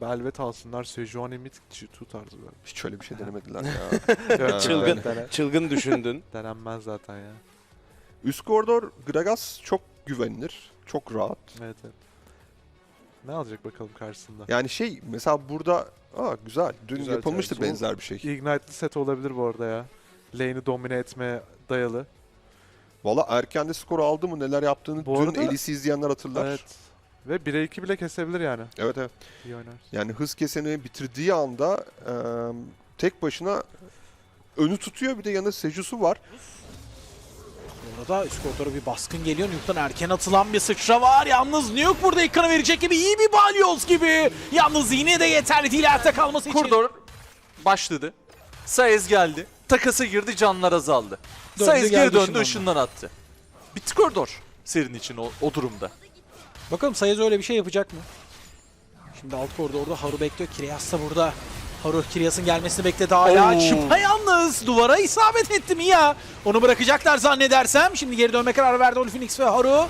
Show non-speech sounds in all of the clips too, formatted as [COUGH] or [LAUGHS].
Belvet alsınlar. Sejuani G2 tarzı böyle. Hiç öyle bir şey [LAUGHS] denemediler ya. Evet, çılgın. dene- Çılgın düşündün. [LAUGHS] denenmez zaten ya. Üst koridor Gragas çok güvenilir. Çok rahat. Evet evet. Ne alacak bakalım karşısında? Yani şey mesela burada aa güzel. Dün Güzel yapılmıştı tercih. benzer bir şey. Ignite'lı set olabilir bu arada ya. Lane'i domine etmeye dayalı. Valla erken de skor aldı mı neler yaptığını Bu dün arada- Elis'i izleyenler hatırlar. Evet. Ve 1'e 2 bile kesebilir yani. evet. evet. İyi oynar. Yani hız keseni bitirdiği anda e, tek başına önü tutuyor bir de yanında Seju'su var. Orada üst koridora bir baskın geliyor. Nuke'dan erken atılan bir sıçra var. Yalnız Nuke burada ekranı verecek gibi iyi bir balyoz gibi. Yalnız yine de yeterli değil hayatta kalması için. Koridor başladı. Saez geldi. Takasa girdi canlar azaldı. Döndü, Saez geri döndü ışından attı. Bitti koridor serin için o, o durumda. Bakalım Sayez öyle bir şey yapacak mı? Şimdi alt koridorda Haru bekliyor. Kiryas da burada. Haru Kiryas'ın gelmesini bekledi hala. Çıpa yalnız duvara isabet etti mi ya? Onu bırakacaklar zannedersem. Şimdi geri dönme kararı verdi Oli Phoenix ve Haru.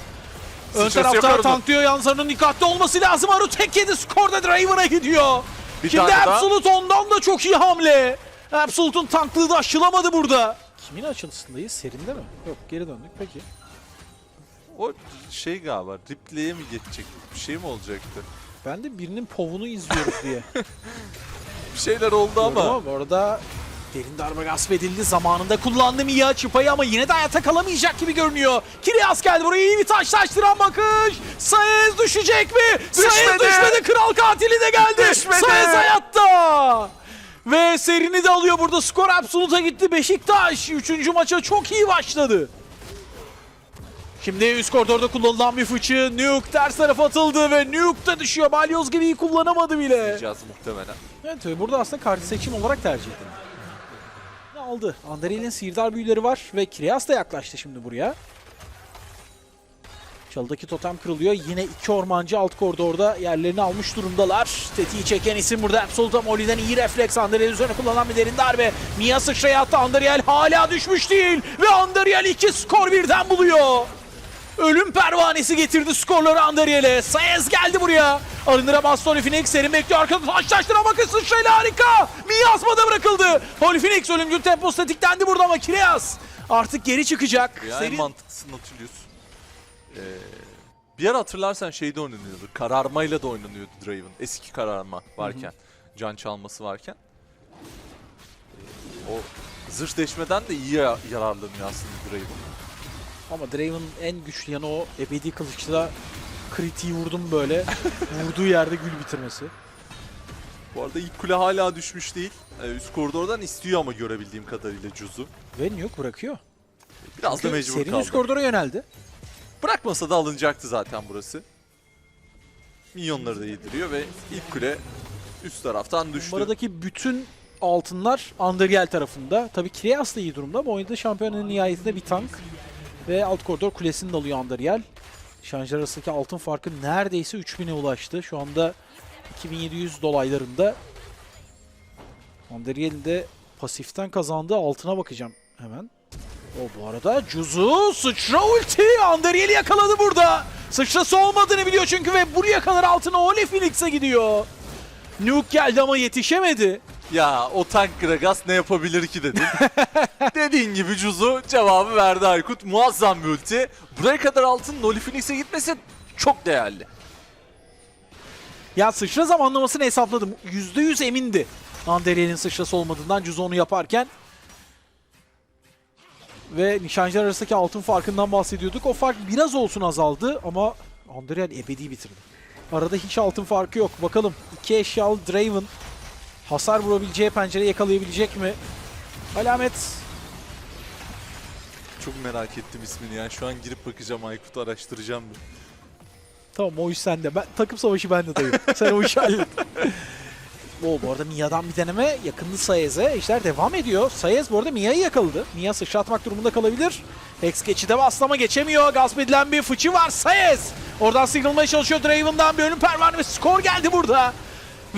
Ön Sıçrası tarafta tanklıyor. Yalnız Haru'nun dikkatli olması lazım. Haru tek yedi skorda Draven'a gidiyor. Bir Şimdi. Absolute ondan da çok iyi hamle. Absolute'un tanklığı da aşılamadı burada. Kimin açılışındayız? Serinde mi? Yok geri döndük peki. O şey galiba replay'e mi geçecek? Bir şey mi olacaktı? Ben de birinin povunu izliyoruz diye. [LAUGHS] Bir şeyler oldu ama. Ama bu arada derin darbe gasp edildi. Zamanında kullandı Mia çıpayı ama yine de hayatta kalamayacak gibi görünüyor. Kiryas geldi buraya iyi bir taşlaştıran bakış. Saez düşecek mi? Saez Düşmedi. düşmedi. Kral katili de geldi. Düşmedi. Saez hayatta. Ve serini de alıyor burada. Skor Absolute'a gitti. Beşiktaş 3. maça çok iyi başladı. Şimdi üst koridorda kullanılan bir fıçı. Nuke ters tarafa atıldı ve Nuke da düşüyor. Balyoz gibi kullanamadı bile. Yapacağız muhtemelen. Evet burada aslında kart seçim olarak tercih edildi. Ne aldı? Andariel'in sihirdar büyüleri var ve Kireas da yaklaştı şimdi buraya. Çalıdaki totem kırılıyor. Yine iki ormancı alt koridorda yerlerini almış durumdalar. Tetiği çeken isim burada Absoluta Molly'den iyi refleks. Andariel üzerine kullanılan bir derin darbe. Mia sıçraya attı. Andariel hala düşmüş değil. Ve Andariel iki skor birden buluyor. Ölüm pervanesi getirdi skorları Andariel'e. Saez geldi buraya. Arındıramaz Holy Phoenix. Serin bekliyor arkada taşlaştıran bakın sıçrayla harika. Miasma'da bırakıldı. Holy Phoenix ölümcül tempo tetiklendi burada ama Kireas artık geri çıkacak. Ya en Serin mantıklısını hatırlıyorsun. Ee, bir ara hatırlarsan şeyde oynanıyordu. Kararmayla da oynanıyordu Draven. Eski kararma varken. Can çalması varken. Ee, o zırh deşmeden de iyi ya- yararlanıyor aslında Draven. Ama Draven en güçlü yanı o ebedi kılıçla kritiği vurdum böyle. [LAUGHS] Vurduğu yerde gül bitirmesi. Bu arada ilk kule hala düşmüş değil. Ee, üst koridordan istiyor ama görebildiğim kadarıyla Cuz'u. Ve Nuke bırakıyor. Biraz da Çünkü mecbur Serin kaldı. üst koridora yöneldi. Bırakmasa da alınacaktı zaten burası. Minyonları da yediriyor ve ilk kule üst taraftan düştü. Numaradaki bütün altınlar Andariel tarafında. Tabii Kireas da iyi durumda ama oynadığı şampiyonun nihayetinde bir tank. Ve alt koridor kulesini de alıyor Andariel. Şarjlar arasındaki altın farkı neredeyse 3000'e ulaştı. Şu anda 2700 dolaylarında. Andariel'in de pasiften kazandığı altına bakacağım hemen. O bu arada Cuzu sıçra ulti Andariel'i yakaladı burada. Sıçrası olmadığını biliyor çünkü ve buraya kadar altına Ole Phoenix'e gidiyor. Nuke geldi ama yetişemedi. Ya o tank Gragas ne yapabilir ki dedin. [LAUGHS] Dediğin gibi Cuzu cevabı verdi Aykut. Muazzam bir ulti. Buraya kadar altın Noli Phoenix'e gitmesi çok değerli. Ya sıçra zamanlamasını hesapladım. %100 emindi. Andariel'in sıçrası olmadığından Cuzu onu yaparken. Ve nişancılar arasındaki altın farkından bahsediyorduk. O fark biraz olsun azaldı ama Andariel ebedi bitirdi. Arada hiç altın farkı yok. Bakalım iki eşyalı Draven hasar vurabileceği pencere yakalayabilecek mi? Alamet Çok merak ettim ismini yani. Şu an girip bakacağım Aykut'u araştıracağım. bir. Tamam o iş sende. Ben, takım savaşı bende dayı. [LAUGHS] Sen o işi hallet. Oo, bu arada Mia'dan bir deneme yakındı Sayez'e. İşler devam ediyor. Sayez bu arada Mia'yı yakaladı. Mia sıçratmak durumunda kalabilir. Hex geçide baslama geçemiyor. Gasp edilen bir fıçı var Sayez. Oradan sıyrılmaya çalışıyor Draven'dan bir ölüm pervane ve skor geldi burada.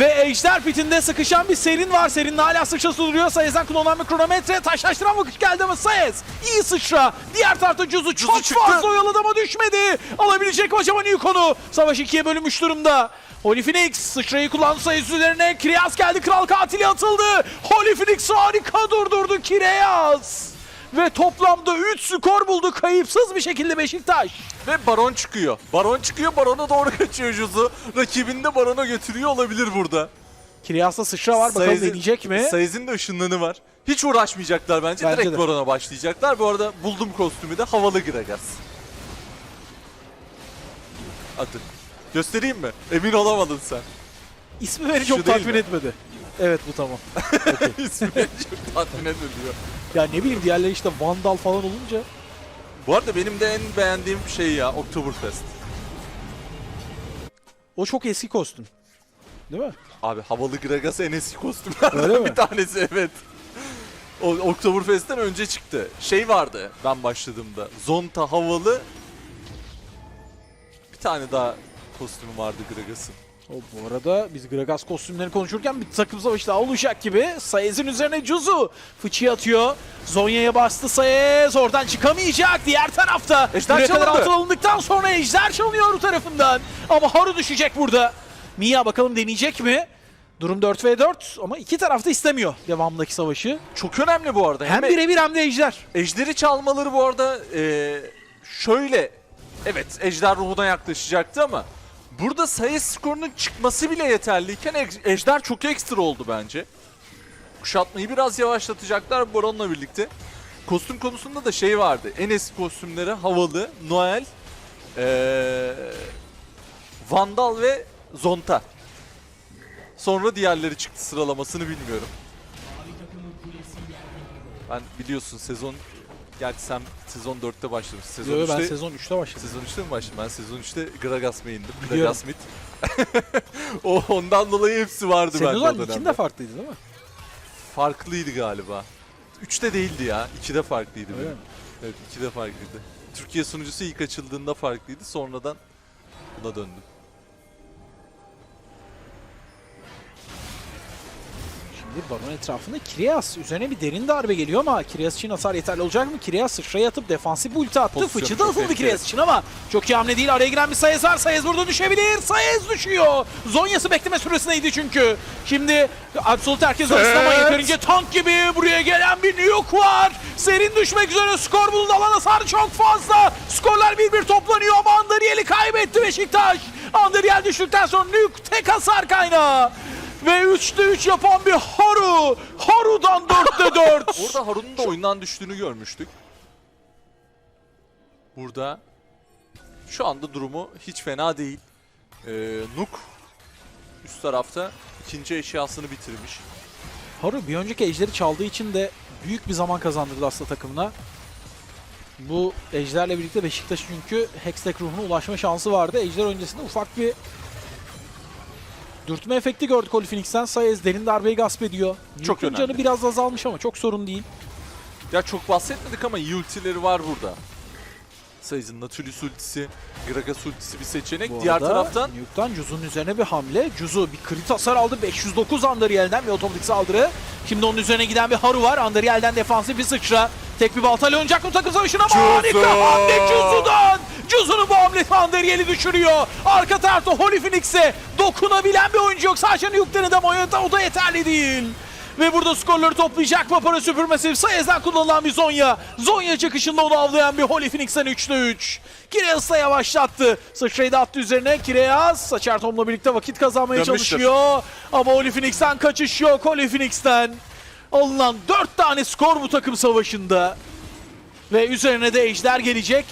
Ve Ejder pitinde sıkışan bir Serin var. Serin'in hala sıçrası duruyor. Sayez'den kullanılan bir kronometre. Taşlaştıran bakış geldi ama Sayez iyi sıçra. Diğer tarafta Cuzu çok çıktı. fazla oyaladı ama düşmedi. Alabilecek mi acaba Newcon'u? Savaş ikiye bölünmüş durumda. Holy Phoenix sıçrayı kullandı Sayez üzerine. Kireas geldi. Kral katili atıldı. Holy Phoenix harika durdurdu Kireas. Ve toplamda 3 skor buldu kayıpsız bir şekilde Beşiktaş. Ve Baron çıkıyor. Baron çıkıyor, Baron'a doğru kaçıyor Juzu. Rakibini de Baron'a götürüyor olabilir burada. Kireas'ta sıçra var. Bakalım Sayez'in- deneyecek mi? Sayez'in de ışınlanı var. Hiç uğraşmayacaklar bence. Bence Direkt de. Baron'a başlayacaklar. Bu arada buldum kostümü de havalı Gragas. Adı. Göstereyim mi? Emin olamadın sen. İsmi beni Şu çok tatmin mi? etmedi. Evet bu tamam. [LAUGHS] İsmi beni çok tatmin ediyor. Ya ne bileyim diğerleri işte Vandal falan olunca. Bu arada benim de en beğendiğim şey ya Oktoberfest. O çok eski kostüm. Değil mi? Abi havalı Gragas en eski kostümlerden Öyle mi? [LAUGHS] bir tanesi evet. O Oktoberfest'ten önce çıktı. Şey vardı ben başladığımda. Zonta havalı. Bir tane daha kostümü vardı Gragas'ın. O bu arada biz Gragas kostümlerini konuşurken bir takım savaşı daha olacak gibi. Sayez'in üzerine Cuzu fıçıyı atıyor. Zonya'ya bastı Sayez. Oradan çıkamayacak. Diğer tarafta. Ejder çalındı. altın alındıktan sonra Ejder çalınıyor tarafından. Ama Haru düşecek burada. Mia bakalım deneyecek mi? Durum 4 v 4 ama iki taraf da istemiyor devamındaki savaşı. Çok önemli bu arada. Hem Hem birebir hem de Ejder. Ejderi çalmaları bu arada eee, şöyle. Evet Ejder ruhuna yaklaşacaktı ama burada sayı skorunun çıkması bile yeterliyken Ej- Ejder çok ekstra oldu bence. Kuşatmayı biraz yavaşlatacaklar Baron'la birlikte. Kostüm konusunda da şey vardı. En eski kostümleri havalı, Noel, eee, Vandal ve Zonta. Sonra diğerleri çıktı sıralamasını bilmiyorum. Ben biliyorsun sezon gerçi sen sezon 4'te başlamışsın. Sezon Yo, ben 3'te sezon 3'te başladım. Sezon 3'te mi başladın? Ben sezon 3'te Gragas main'dim. Biliyorum. Gragas mid. [LAUGHS] o ondan dolayı hepsi vardı Senin bende o zaman ikinde farklıydı değil mi? Farklıydı galiba. 3'te değildi ya. 2'de farklıydı Öyle benim. mi? Evet 2'de farklıydı. Türkiye sunucusu ilk açıldığında farklıydı. Sonradan buna döndüm. Şimdi Baron etrafında Kireas üzerine bir derin darbe geliyor ama Kireas için hasar yeterli olacak mı? Kireas sıçraya atıp defansif ulti attı. Pozisyon Fıçı da atıldı. Kireas için ama çok iyi hamle değil. Araya giren bir Sayez var. Sayez burada düşebilir. Sayez düşüyor. Zonya'sı bekleme süresindeydi çünkü. Şimdi Absolute herkes arasında ama Evet. yeterince tank gibi buraya gelen bir Nuke var. Serin düşmek üzere skor bulundu. Alan hasarı çok fazla. Skorlar bir bir toplanıyor ama Andariel'i kaybetti Beşiktaş. Andariel düştükten sonra Nuke tek hasar kaynağı. Ve 3'te 3 yapan bir Haru. Haru'dan 4'te 4. [LAUGHS] Orada Harun'un da oyundan düştüğünü görmüştük. Burada şu anda durumu hiç fena değil. Ee, Nuk üst tarafta ikinci eşyasını bitirmiş. Haru bir önceki ejderi çaldığı için de büyük bir zaman kazandırdı aslında takımına. Bu ejderle birlikte Beşiktaş çünkü Hextech ruhuna ulaşma şansı vardı. Ejder öncesinde ufak bir dürtme efekti gördük Holy Phoenix'ten. Sayez derin darbeyi gasp ediyor. Çok canı önemli. biraz azalmış ama çok sorun değil. Ya çok bahsetmedik ama iyi ultileri var burada. Sayız'ın Nautilus ultisi, Gragas ultisi bir seçenek. Bu Diğer arada taraftan Nuke'dan Juz'un üzerine bir hamle. Juz'u bir crit hasar aldı. 509 Andariel'den bir otomatik saldırı. Şimdi onun üzerine giden bir Haru var. Andariel'den defansif bir sıçra. Tek bir baltayla oynayacak mı takım savaşına? Harika hamle Juzu'dan. Juzu'nun bu hamlesi Andariel'i düşürüyor. Arka tarafta Holy Phoenix'e dokunabilen bir oyuncu yok. Sadece Nuke'den de Moyota o da yeterli değil. Ve burada skorları toplayacak mı para süpürmesi? Sayez'den kullanılan bir Zonya. Zonya çıkışında onu avlayan bir Holy Phoenix'ten 3'te 3. Kireas da yavaşlattı. Sıçrayı da attı üzerine. Kireas Saçar Tom'la birlikte vakit kazanmaya Dönmüştür. çalışıyor. Ama Holy Phoenix'ten kaçış yok. Holy Phoenix'ten alınan 4 tane skor bu takım savaşında. Ve üzerine de Ejder gelecek.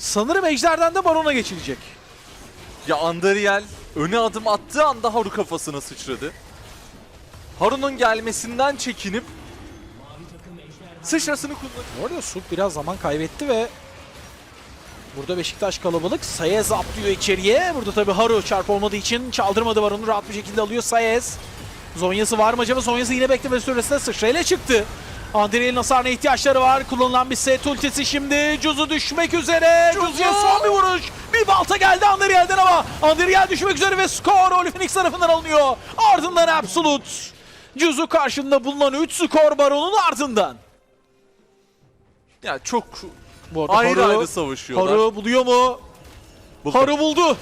Sanırım Ejder'den de Baron'a geçilecek. ya Andariel öne adım attığı anda Haru kafasına sıçradı. Haru'nun gelmesinden çekinip sıçrasını kullandı. Bu arada Sulk biraz zaman kaybetti ve burada Beşiktaş kalabalık. Sayez atlıyor içeriye. Burada tabii Haru çarp olmadığı için çaldırmadı var onu rahat bir şekilde alıyor Sayez. Zonyası var mı acaba? Zonyası yine bekleme süresinde sıçrayla çıktı. Andriel'in hasarına ihtiyaçları var. Kullanılan bir set ultisi şimdi. Cuzu düşmek üzere. Cuzu'ya son bir vuruş. Bir balta geldi Andriel'den ama Andriel düşmek üzere ve skor Phoenix tarafından alınıyor. Ardından Absolute. Cuzu karşında bulunan 3 skor baronun ardından. Ya çok Bu arada ayrı Haru, ayrı savaşıyorlar. Haru buluyor mu? Buldu. Haru buldu.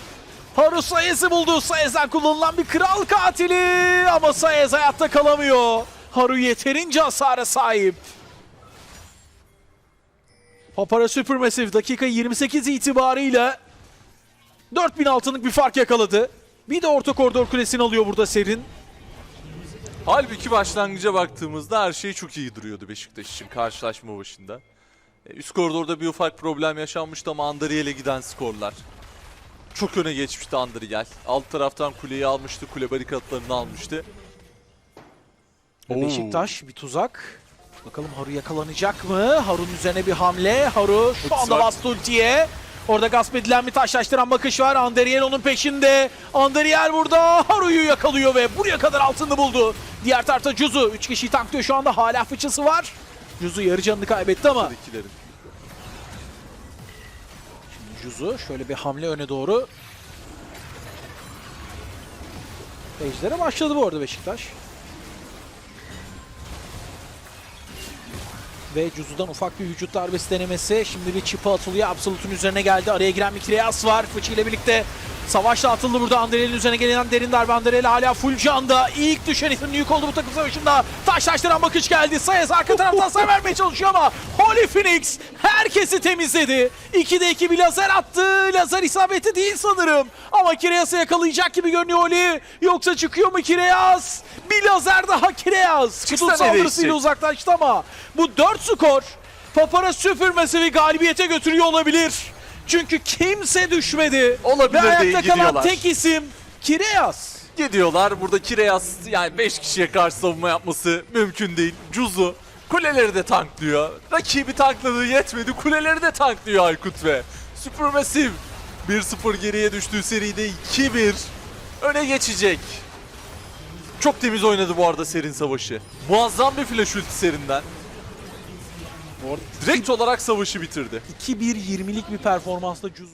Haru Sayez'i buldu. Sayez'den kullanılan bir kral katili ama Sayez hayatta kalamıyor. Haru yeterince hasara sahip. Papara Supermassive dakika 28 itibarıyla 4000 altınlık bir fark yakaladı. Bir de orta koridor kulesini alıyor burada Serin. Halbuki başlangıca baktığımızda her şey çok iyi duruyordu Beşiktaş için karşılaşma başında. E, Üst koridorda bir ufak problem yaşanmıştı ama Andriel'e giden skorlar. Çok öne geçmişti Andriel. Alt taraftan kuleyi almıştı, kule barikatlarını almıştı. Ve. Beşiktaş bir tuzak. Bakalım Haru yakalanacak mı? Harun üzerine bir hamle. Haru şu anda bastı ultiye. Orada gasp edilen bir taşlaştıran bakış var. Anderiel onun peşinde. Anderiel burada Haru'yu yakalıyor ve buraya kadar altını buldu. Diğer tarafta Cuzu. 3 kişiyi tanklıyor şu anda. Hala fıçısı var. Cuzu yarı canını kaybetti ama. İkilerin. Cuzu şöyle bir hamle öne doğru. Ejder'e başladı bu arada Beşiktaş. Ve Cuzu'dan ufak bir vücut darbesi denemesi. Şimdi bir çıpa atılıyor. Absolut'un üzerine geldi. Araya giren bir Kireas var. Fıçı ile birlikte savaşla atıldı burada. Anderel'in üzerine gelen derin darbe. Anderel hala full canda. İlk düşen isim yük oldu bu takım savaşında. Taşlaştıran bakış geldi. Sayes arka taraftan sayı vermeye çalışıyor ama Holy Phoenix herkesi temizledi. 2'de 2 bir lazer attı. Lazer isabeti değil sanırım. Ama Kireas'ı yakalayacak gibi görünüyor Oli. Yoksa çıkıyor mu Kireas? Bir lazer daha. Çıksa Kutu saldırısıyla uzaklaştı ama bu 4 skor Papara süpürmesi ve galibiyete götürüyor olabilir. Çünkü kimse düşmedi. Olabilir Ve ayakta kalan gidiyorlar. tek isim Kireas. Gidiyorlar. Burada Kireas yani 5 kişiye karşı savunma yapması mümkün değil. Cuzu kuleleri de tanklıyor. Rakibi tankladığı yetmedi. Kuleleri de tanklıyor Aykut ve Supermassive 1-0 geriye düştüğü seride 2-1 öne geçecek. Çok temiz oynadı bu arada Serin Savaşı. Muazzam bir flash ulti Serin'den. Direkt olarak savaşı bitirdi. 2-1-20'lik bir performansla Cuz